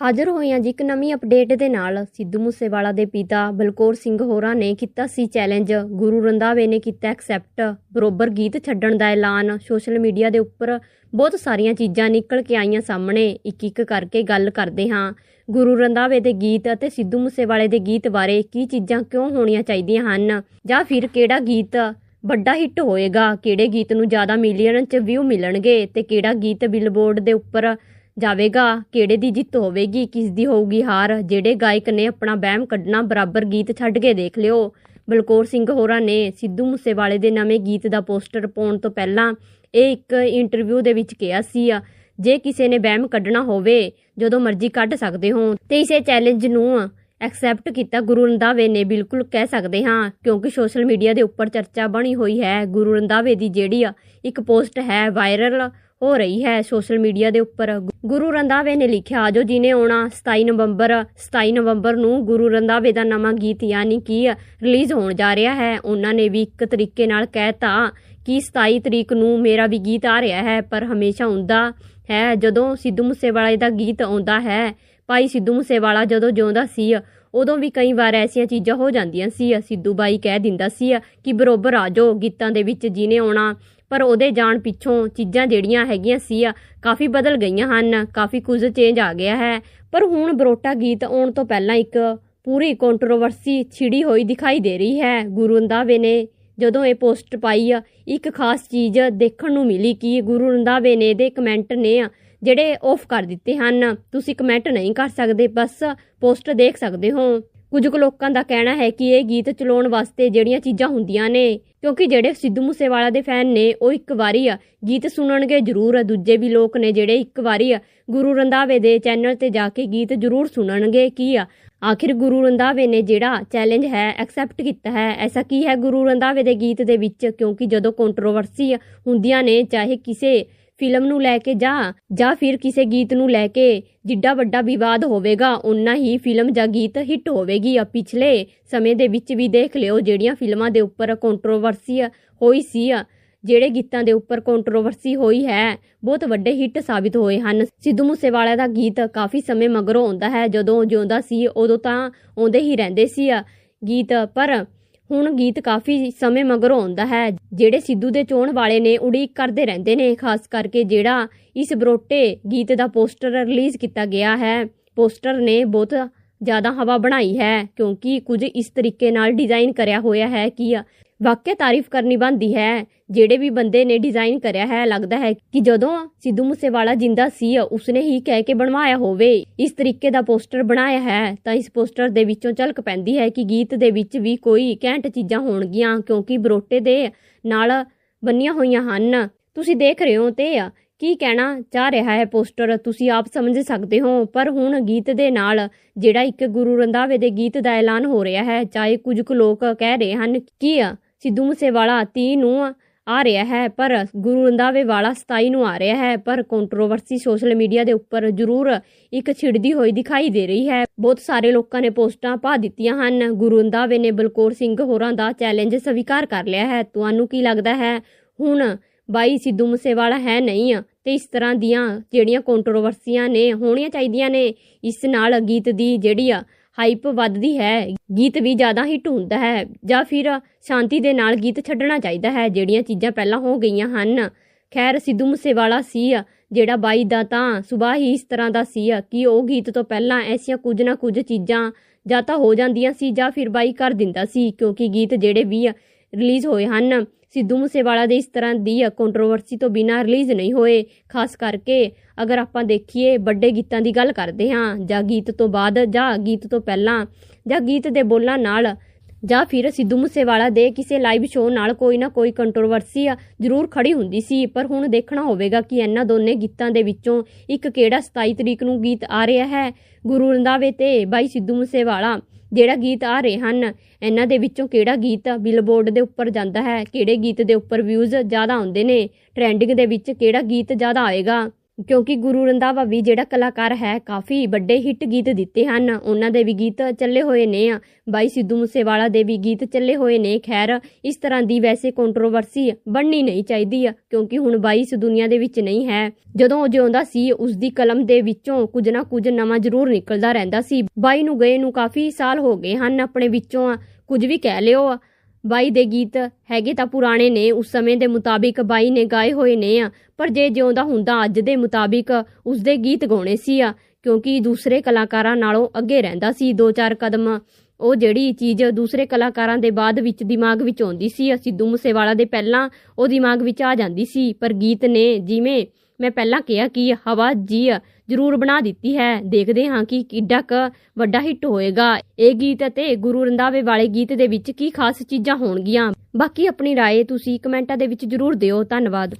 ਹਾਜ਼ਰ ਹੋਏ ਹਾਂ ਜੀ ਇੱਕ ਨਵੀਂ ਅਪਡੇਟ ਦੇ ਨਾਲ ਸਿੱਧੂ ਮੂਸੇਵਾਲਾ ਦੇ ਪਿਤਾ ਬਲਕੌਰ ਸਿੰਘ ਹੋਰਾਂ ਨੇ ਕੀਤਾ ਸੀ ਚੈਲੰਜ। ਗੁਰੂ ਰੰਧਾਵੇ ਨੇ ਕੀਤਾ ਐਕਸੈਪਟ ਬਰੋਬਰ ਗੀਤ ਛੱਡਣ ਦਾ ਐਲਾਨ। ਸੋਸ਼ਲ ਮੀਡੀਆ ਦੇ ਉੱਪਰ ਬਹੁਤ ਸਾਰੀਆਂ ਚੀਜ਼ਾਂ ਨਿਕਲ ਕੇ ਆਈਆਂ ਸਾਹਮਣੇ। ਇੱਕ ਇੱਕ ਕਰਕੇ ਗੱਲ ਕਰਦੇ ਹਾਂ। ਗੁਰੂ ਰੰਧਾਵੇ ਦੇ ਗੀਤ ਅਤੇ ਸਿੱਧੂ ਮੂਸੇਵਾਲੇ ਦੇ ਗੀਤ ਬਾਰੇ ਕੀ ਚੀਜ਼ਾਂ ਕਿਉਂ ਹੋਣੀਆਂ ਚਾਹੀਦੀਆਂ ਹਨ? ਜਾਂ ਫਿਰ ਕਿਹੜਾ ਗੀਤ ਵੱਡਾ ਹਿੱਟ ਹੋਏਗਾ? ਕਿਹੜੇ ਗੀਤ ਨੂੰ ਜ਼ਿਆਦਾ ਮਿਲੀਅਨ ਚ ਵਿਊ ਮਿਲਣਗੇ? ਤੇ ਕਿਹੜਾ ਗੀਤ ਬਿਲਬੋਰਡ ਦੇ ਉੱਪਰ ਜਾਵੇਗਾ, ਕਿਹੜੇ ਦੀ ਜਿੱਤ ਹੋਵੇਗੀ, ਕਿਸ ਦੀ ਹੋਊਗੀ ਹਾਰ, ਜਿਹੜੇ ਗਾਇਕ ਨੇ ਆਪਣਾ ਬਹਿਮ ਕੱਢਣਾ ਬਰਾਬਰ ਗੀਤ ਛੱਡ ਕੇ ਦੇਖ ਲਿਓ। ਬਲਕੌਰ ਸਿੰਘ ਹੋਰਾਂ ਨੇ ਸਿੱਧੂ ਮੂਸੇਵਾਲੇ ਦੇ ਨਵੇਂ ਗੀਤ ਦਾ ਪੋਸਟਰ ਪਾਉਣ ਤੋਂ ਪਹਿਲਾਂ ਇਹ ਇੱਕ ਇੰਟਰਵਿਊ ਦੇ ਵਿੱਚ ਕਿਹਾ ਸੀ, ਜੇ ਕਿਸੇ ਨੇ ਬਹਿਮ ਕੱਢਣਾ ਹੋਵੇ, ਜਦੋਂ ਮਰਜ਼ੀ ਕੱਢ ਸਕਦੇ ਹੋ। ਤੇ ਇਸੇ ਚੈਲੰਜ ਨੂੰ ਐਕਸੈਪਟ ਕੀਤਾ ਗੁਰੂ ਰੰਧਾਵੇ ਨੇ, ਬਿਲਕੁਲ ਕਹਿ ਸਕਦੇ ਹਾਂ, ਕਿਉਂਕਿ ਸੋਸ਼ਲ ਮੀਡੀਆ ਦੇ ਉੱਪਰ ਚਰਚਾ ਬਣੀ ਹੋਈ ਹੈ। ਗੁਰੂ ਰੰਧਾਵੇ ਦੀ ਜਿਹੜੀ ਇੱਕ ਪੋਸਟ ਹੈ, ਵਾਇਰਲ ਹੋ ਰਹੀ ਹੈ। ਸੋਸ਼ਲ ਮੀਡੀਆ ਦੇ ਉੱਪਰ ਗੁਰੂ ਰੰਧਾਵੇ ਨੇ ਲਿਖਿਆ, ਆਜੋ ਜਿਹਨੇ ਆਉਣਾ 27 ਨਵੰਬਰ 27 ਨਵੰਬਰ ਨੂੰ ਗੁਰੂ ਰੰਧਾਵੇ ਦਾ ਨਵਾਂ ਗੀਤ ਯਾਨੀ ਕਿ ਰਿਲੀਜ਼ ਹੋਣ ਜਾ ਰਿਹਾ ਹੈ। ਉਹਨਾਂ ਨੇ ਵੀ ਇੱਕ ਤਰੀਕੇ ਨਾਲ ਕਹਿਤਾ ਕਿ 27 ਤਰੀਕ ਨੂੰ ਮੇਰਾ ਵੀ ਗੀਤ ਆ ਰਿਹਾ ਹੈ, ਪਰ ਹਮੇਸ਼ਾ ਹੁੰਦਾ ਹੈ। ਜਦੋਂ ਸਿੱਧੂ ਮੂਸੇਵਾਲੇ ਦਾ ਗੀਤ ਆਉਂਦਾ ਹੈ, ਭਾਈ ਸਿੱਧੂ ਮੂਸੇਵਾਲਾ ਜਦੋਂ ਜਿਉਂਦਾ ਸੀ, ਉਦੋਂ ਵੀ ਕਈ ਵਾਰ ਐਸੀਆਂ ਚੀਜ਼ਾਂ ਹੋ ਜਾਂਦੀਆਂ ਸੀ। ਸਿੱਧੂ ਬਾਈ ਕਹਿ ਦਿੰਦਾ ਸੀ ਕਿ ਬਰੋਬਰ ਆ ਜਾਓ ਗੀਤਾਂ ਦੇ ਵਿੱਚ ਜਿਹਨੇ ਆਉਣਾ ਪਰ ਉਹਦੇ ਜਾਣ ਪਿੱਛੋਂ ਚੀਜ਼ਾਂ ਜਿਹੜੀਆਂ ਹੈਗੀਆਂ ਸੀ ਕਾਫੀ ਬਦਲ ਗਈਆਂ ਹਨ, ਕਾਫੀ ਕੁਝ ਚੇਂਜ ਆ ਗਿਆ ਹੈ। ਪਰ ਹੁਣ ਬਰੋਟਾ ਗੀਤ ਆਉਣ ਤੋਂ ਪਹਿਲਾਂ ਇੱਕ ਪੂਰੀ ਕੰਟਰੋਵਰਸੀ ਛਿੜੀ ਹੋਈ ਦਿਖਾਈ ਦੇ ਰਹੀ ਹੈ। ਗੁਰੂ ਰੰਧਾਵੇ ਨੇ ਜਦੋਂ ਇਹ ਪੋਸਟ ਪਾਈ ਆ, ਇੱਕ ਖਾਸ ਚੀਜ਼ ਦੇਖਣ ਨੂੰ ਮਿਲੀ ਕਿ ਗੁਰੂ ਰੰਧਾਵੇ ਨੇ ਦੇ ਕਮੈਂਟ ਨੇ ਜਿਹੜੇ ਆਫ ਕਰ ਦਿੱਤੇ ਹਨ। ਤੁਸੀਂ ਕਮੈਂਟ ਨਹੀਂ ਕਰ ਸਕਦੇ, ਬਸ ਪੋਸਟ ਦੇਖ ਸਕਦੇ ਹੋ। ਕੁਝ ਕੁ ਲੋਕਾਂ ਦਾ ਕਹਿਣਾ ਹੈ ਕਿ ਇਹ ਗੀਤ ਚਲਾਉਣ ਵਾਸਤੇ ਜਿਹੜੀਆਂ ਚੀਜ਼ਾਂ ਹੁੰਦੀਆਂ ਨੇ, ਕਿਉਂਕਿ ਜਿਹੜੇ ਸਿੱਧੂ ਮੂਸੇਵਾਲਾ ਦੇ ਫੈਨ ਨੇ, ਉਹ ਇੱਕ ਵਾਰੀ ਆ ਗੀਤ ਸੁਣਨਗੇ ਜ਼ਰੂਰ। ਦੂਜੇ ਵੀ ਲੋਕ ਨੇ ਜਿਹੜੇ ਇੱਕ ਵਾਰੀ ਆ ਗੁਰੂ ਰੰਧਾਵੇ ਦੇ ਚੈਨਲ ਤੇ ਜਾ ਕੇ ਗੀਤ ਜ਼ਰੂਰ ਸੁਣਨਗੇ। ਕੀ ਆ? ਆਖਿਰ ਗੁਰੂ ਰੰਧਾਵੇ ਨੇ ਜਿਹੜਾ ਚੈਲੰਜ ਹੈ, ਐਕਸੈਪਟ ਕੀਤਾ ਹੈ। ਐਸਾ ਕੀ ਹੈ ਗੁਰੂ ਰੰਧਾਵੇ ਦੇ ਗੀਤ ਦੇ ਵਿੱਚ? ਕਿਉਂਕਿ ਜਦੋਂ ਕੰਟਰੋਵਰਸੀ ਹੁੰਦੀਆਂ ਨੇ, ਚਾਹੇ ਕਿਸੇ ਫਿਲਮ ਨੂੰ ਲੈ ਕੇ ਜਾਂ ਜਾਂ ਫਿਰ ਕਿਸੇ ਗੀਤ ਨੂੰ ਲੈ ਕੇ ਜਿੱਡਾ ਵੱਡਾ ਵਿਵਾਦ ਹੋਵੇਗਾ ਉਨਾ ਹੀ ਫਿਲਮ ਜਾਂ ਗੀਤ ਹਿੱਟ ਹੋਵੇਗੀ। ਆ ਪਿਛਲੇ ਸਮੇਂ ਦੇ ਵਿੱਚ ਵੀ ਦੇਖ ਲਿਓ, ਜਿਹੜੀਆਂ ਫਿਲਮਾਂ ਦੇ ਉੱਪਰ ਕੰਟਰੋਵਰਸੀ ਹੋਈ ਸੀ ਜਿਹੜੇ ਗੀਤਾਂ ਦੇ ਉੱਪਰ ਕੰਟਰੋਵਰਸੀ ਹੋਈ ਹੈ, ਬਹੁਤ ਵੱਡੇ ਹਿੱਟ ਸਾਬਿਤ ਹੋਏ ਹਨ। ਸਿੱਧੂ ਮੂਸੇਵਾਲਾ ਦਾ ਗੀਤ ਕਾਫੀ ਸਮੇਂ ਮਗਰੋਂ ਆਉਂਦਾ ਹੈ, ਜਦੋਂ ਜਿਉਂਦਾ ਸੀ, ਉਦੋਂ ਤਾਂ ਆਉਂਦੇ ਹੀ ਰਹਿੰਦੇ ਸੀ ਗੀਤ, ਪਰ ਹੁਣ ਗੀਤ ਕਾਫੀ ਸਮੇਂ ਮਗਰੋਂ ਆਉਂਦਾ ਹੈ। ਜਿਹੜੇ ਸਿੱਧੂ ਦੇ ਚੋਣ ਵਾਲੇ ਨੇ, ਉਡੀਕ ਕਰਦੇ ਰਹਿੰਦੇ ਨੇ, ਖਾਸ ਕਰਕੇ ਜਿਹੜਾ ਇਸ ਬਰੋਟੇ ਗੀਤ ਦਾ ਪੋਸਟਰ ਰਿਲੀਜ਼ ਕੀਤਾ ਗਿਆ ਹੈ। ਪੋਸਟਰ ਨੇ ਬਹੁਤ ਜ਼ਿਆਦਾ ਹਵਾ ਬਣਾਈ ਹੈ, ਕਿਉਂਕਿ ਕੁਝ ਇਸ ਤਰੀਕੇ ਨਾਲ ਡਿਜ਼ਾਈਨ ਕਰਿਆ ਹੋਇਆ ਹੈ ਕਿ ਵਾਕਿਆ ਤਾਰੀਫ ਕਰਨੀ ਬੰਦੀ ਹੈ। ਜਿਹੜੇ ਵੀ ਬੰਦੇ ਨੇ ਡਿਜ਼ਾਈਨ ਕਰਿਆ ਹੈ, ਲੱਗਦਾ ਹੈ ਕਿ ਜਦੋਂ ਸਿੱਧੂ ਮੂਸੇਵਾਲਾ ਜਿੰਦਾ ਸੀ, ਉਸਨੇ ਹੀ ਕਹਿ ਕੇ ਬਣਵਾਇਆ ਹੋਵੇ। ਇਸ ਤਰੀਕੇ ਦਾ ਪੋਸਟਰ ਬਣਾਇਆ ਹੈ, ਤਾਂ ਇਸ ਪੋਸਟਰ ਦੇ ਵਿੱਚੋਂ ਝਲਕ ਪੈਂਦੀ ਹੈ ਕਿ ਗੀਤ ਦੇ ਵਿੱਚ ਵੀ ਕੋਈ ਘੈਂਟ ਚੀਜ਼ਾਂ ਹੋਣਗੀਆਂ, ਕਿਉਂਕਿ ਬਰੋਟੇ ਦੇ ਨਾਲ ਬੰਨੀਆਂ ਹੋਈਆਂ ਹਨ। ਤੁਸੀਂ ਦੇਖ ਰਹੇ ਹੋ ਤੇ ਕੀ ਕਹਿਣਾ ਚਾਹ ਰਿਹਾ ਹੈ ਪੋਸਟਰ? ਤੁਸੀਂ ਆਪ ਸਮਝ ਸਕਦੇ ਹੋ, ਪਰ ਹੁਣ ਗੀਤ ਦੇ ਨਾਲ ਜਿਹੜਾ ਇੱਕ ਗੁਰੂ ਰੰਧਾਵੇ ਦੇ ਗੀਤ ਦਾ ਐਲਾਨ ਹੋ ਰਿਹਾ ਹੈ, ਚਾਹੇ ਕੁਝ ਕੁ ਲੋਕ ਕਹਿ ਰਹੇ ਹਨ ਕਿ ਸਿੱਧੂ ਮੂਸੇਵਾਲਾ 30 ਨੂੰ ਆ ਰਿਹਾ ਹੈ, ਪਰ ਗੁਰੂ ਰੰਧਾਵੇ ਵਾਲਾ 27 ਨੂੰ ਆ ਰਿਹਾ ਹੈ, ਪਰ ਕੰਟਰੋਵਰਸੀ ਸੋਸ਼ਲ ਮੀਡੀਆ ਦੇ ਉੱਪਰ ਜ਼ਰੂਰ ਇੱਕ ਛਿੜਦੀ ਹੋਈ ਦਿਖਾਈ ਦੇ ਰਹੀ ਹੈ। ਬਹੁਤ ਸਾਰੇ ਲੋਕਾਂ ਨੇ ਪੋਸਟਾਂ ਪਾ ਦਿੱਤੀਆਂ ਹਨ। ਗੁਰੂ ਰੰਧਾਵੇ ਨੇ ਬਲਕੌਰ ਸਿੰਘ ਹੋਰਾਂ ਦਾ ਚੈਲੰਜ ਸਵੀਕਾਰ ਕਰ ਲਿਆ ਹੈ। ਤੁਹਾਨੂੰ ਕੀ ਲੱਗਦਾ ਹੈ, ਹੁਣ ਬਾਈ ਸਿੱਧੂ ਮੂਸੇਵਾਲਾ ਹੈ ਨਹੀਂ ਤੇ ਇਸ ਤਰ੍ਹਾਂ ਦੀਆਂ ਜਿਹੜੀਆਂ ਕੰਟਰੋਵਰਸੀਆਂ ਨੇ, ਹੋਣੀਆਂ ਚਾਹੀਦੀਆਂ ਨੇ, ਇਸ ਨਾਲ ਗੀਤ ਦੀ ਜਿਹੜੀ ਆ ਹਾਈਪ ਵੱਧਦੀ ਹੈ, ਗੀਤ ਵੀ ਜ਼ਿਆਦਾ ਹਿੱਟ ਹੁੰਦਾ ਹੈ, ਜਾਂ ਫਿਰ ਸ਼ਾਂਤੀ ਦੇ ਨਾਲ ਗੀਤ ਛੱਡਣਾ ਚਾਹੀਦਾ ਹੈ, ਜਿਹੜੀਆਂ ਚੀਜ਼ਾਂ ਪਹਿਲਾਂ ਹੋ ਗਈਆਂ ਹਨ। ਖੈਰ, ਸਿੱਧੂ ਮੂਸੇਵਾਲਾ ਸੀ, ਜਿਹੜਾ ਬਾਈ ਦਾ ਤਾਂ ਸੁਬਾਹ ਹੀ ਇਸ ਤਰ੍ਹਾਂ ਦਾ ਸੀ ਕਿ ਉਹ ਗੀਤ ਤੋਂ ਪਹਿਲਾਂ ਐਸੀਆਂ ਕੁਝ ਨਾ ਕੁਝ ਚੀਜ਼ਾਂ ਜਾਂ ਤਾਂ ਹੋ ਜਾਂਦੀਆਂ ਸੀ ਜਾਂ ਫਿਰ ਬਾਈ ਕਰ ਦਿੰਦਾ ਸੀ, ਕਿਉਂਕਿ ਗੀਤ ਜਿਹੜੇ ਵੀ ਰਿਲੀਜ਼ ਹੋਏ ਹਨ। ਸਿੱਧੂ ਮੂਸੇਵਾਲਾ ਦੇ ਇਸ ਤਰ੍ਹਾਂ ਦੀ ਕੰਟਰੋਵਰਸੀ ਤੋਂ ਬਿਨਾਂ ਰਿਲੀਜ਼ ਨਹੀਂ ਹੋਏ। ਖਾਸ ਕਰਕੇ ਅਗਰ ਆਪਾਂ ਦੇਖੀਏ ਵੱਡੇ ਗੀਤਾਂ ਦੀ ਗੱਲ ਕਰਦੇ ਹਾਂ, ਜਾਂ ਗੀਤ ਤੋਂ ਬਾਅਦ, ਜਾਂ ਗੀਤ ਤੋਂ ਪਹਿਲਾਂ, ਜਾਂ ਗੀਤ ਦੇ ਬੋਲਾਂ ਨਾਲ, ਜਾਂ ਫਿਰ ਸਿੱਧੂ ਮੂਸੇਵਾਲਾ ਦੇ ਕਿਸੇ ਲਾਈਵ ਸ਼ੋਅ ਨਾਲ ਕੋਈ ਨਾ ਕੋਈ ਕੰਟਰੋਵਰਸੀ ਜ਼ਰੂਰ ਖੜੀ ਹੁੰਦੀ ਸੀ। ਪਰ ਹੁਣ ਦੇਖਣਾ ਹੋਵੇਗਾ ਕਿ ਇਹਨਾਂ ਦੋਨੇ ਗੀਤਾਂ ਦੇ ਵਿੱਚੋਂ ਇੱਕ ਕਿਹੜਾ 27 ਤਰੀਕ ਨੂੰ ਗੀਤ ਆ ਰਿਹਾ ਹੈ। ਗੁਰੂ ਰੰਧਾਵੇ ਤੇ ਬਾਈ ਸਿੱਧੂ ਮੂਸੇਵਾਲਾ ਜਿਹੜਾ ਗੀਤ ਆ ਰਹੇ ਹਨ, ਇਹਨਾਂ ਦੇ ਵਿੱਚੋਂ ਕਿਹੜਾ ਗੀਤ ਬਿਲਬੋਰਡ ਦੇ ਉੱਪਰ ਜਾਂਦਾ ਹੈ, ਕਿਹੜੇ ਗੀਤ ਦੇ ਉੱਪਰ ਵਿਊਜ਼ ਜ਼ਿਆਦਾ ਆਉਂਦੇ ਨੇ ਟ੍ਰੈਂਡਿੰਗ ਦੇ ਵਿੱਚ ਕਿਹੜਾ ਗੀਤ ਜ਼ਿਆਦਾ ਆਏਗਾ? ਕਿਉਂਕਿ ਗੁਰੂ ਰੰਧਾਵਾ ਵੀ ਜਿਹੜਾ ਕਲਾਕਾਰ ਹੈ, ਕਾਫੀ ਵੱਡੇ ਹਿੱਟ ਗੀਤ ਦਿੱਤੇ ਹਨ। ਉਹਨਾਂ ਦੇ ਵੀ ਗੀਤ ਚੱਲੇ ਹੋਏ ਨੇ। ਬਾਈ ਸਿੱਧੂ ਮੂਸੇਵਾਲਾ ਦੇ ਵੀ ਗੀਤ ਚੱਲੇ ਹੋਏ ਨੇ। ਖੈਰ, ਇਸ ਤਰ੍ਹਾਂ ਦੀ ਵੈਸੇ ਕੰਟਰੋਵਰਸੀ ਬਣਨੀ ਨਹੀਂ ਚਾਹੀਦੀ ਆ ਕਿਉਂਕਿ ਹੁਣ ਬਾਈ ਇਸ ਦੁਨੀਆ ਦੇ ਵਿੱਚ ਨਹੀਂ ਹੈ। ਜਦੋਂ ਉਹ ਜਿਉਂਦਾ ਸੀ ਉਸ ਦੀ ਕਲਮ ਦੇ ਵਿੱਚੋਂ ਕੁਝ ਨਾ ਕੁਝ ਨਵਾਂ ਜ਼ਰੂਰ ਨਿਕਲਦਾ ਰਹਿੰਦਾ ਸੀ। ਬਾਈ ਨੂੰ ਗਏ ਨੂੰ ਕਾਫੀ ਸਾਲ ਹੋ ਗਏ ਹਨ। ਆਪਣੇ ਵਿੱਚੋਂ ਕੁਝ ਵੀ ਕਹਿ ਲਿਓ। ਬਾਈ ਦੇ ਗੀਤ ਹੈਗੇ ਤਾਂ ਪੁਰਾਣੇ ਨੇ, ਉਸ ਸਮੇਂ ਦੇ ਮੁਤਾਬਿਕ ਬਾਈ ਨੇ ਗਾਏ ਹੋਏ ਨੇ ਆ। ਪਰ ਜੇ ਜਿਉਂਦਾ ਹੁੰਦਾ ਅੱਜ ਦੇ ਮੁਤਾਬਿਕ, ਉਸ ਦੇ ਗੀਤ ਗਾਉਣੇ ਸੀ ਆ, ਕਿਉਂਕਿ ਦੂਸਰੇ ਕਲਾਕਾਰਾਂ ਨਾਲੋਂ ਅੱਗੇ ਰਹਿੰਦਾ ਸੀ ਦੋ ਚਾਰ ਕਦਮ। ਉਹ ਜਿਹੜੀ ਚੀਜ਼ ਦੂਸਰੇ ਕਲਾਕਾਰਾਂ ਦੇ ਬਾਅਦ ਵਿੱਚ ਦਿਮਾਗ ਵਿੱਚ ਆਉਂਦੀ ਸੀ ਸਿੱਧੂ ਮੂਸੇਵਾਲਾ ਦੇ ਪਹਿਲਾਂ ਉਹ ਦਿਮਾਗ ਵਿੱਚ ਆ ਜਾਂਦੀ ਸੀ। ਪਰ ਗੀਤ ਨੇ ਜਿਵੇਂ ਮੈਂ ਪਹਿਲਾਂ ਕਿਹਾ ਕਿ ਹਵਾ ਜੀ ਜ਼ਰੂਰ ਬਣਾ ਦਿੱਤੀ ਹੈ ਦੇਖਦੇ ਹਾਂ ਕਿ ਕਿੱਡਾ ਕ ਵੱਡਾ ਹਿੱਟ ਹੋਏਗਾ ਇਹ ਗੀਤ ਅਤੇ ਗੁਰੂ ਰੰਧਾਵੇ ਵਾਲੇ ਗੀਤ ਦੇ ਵਿੱਚ ਕੀ ਖਾਸ ਚੀਜ਼ਾਂ ਹੋਣਗੀਆਂ ਬਾਕੀ ਆਪਣੀ رائے ਤੁਸੀਂ ਕਮੈਂਟਾਂ ਦੇ ਵਿੱਚ ਜ਼ਰੂਰ ਦਿਓ ਧੰਨਵਾਦ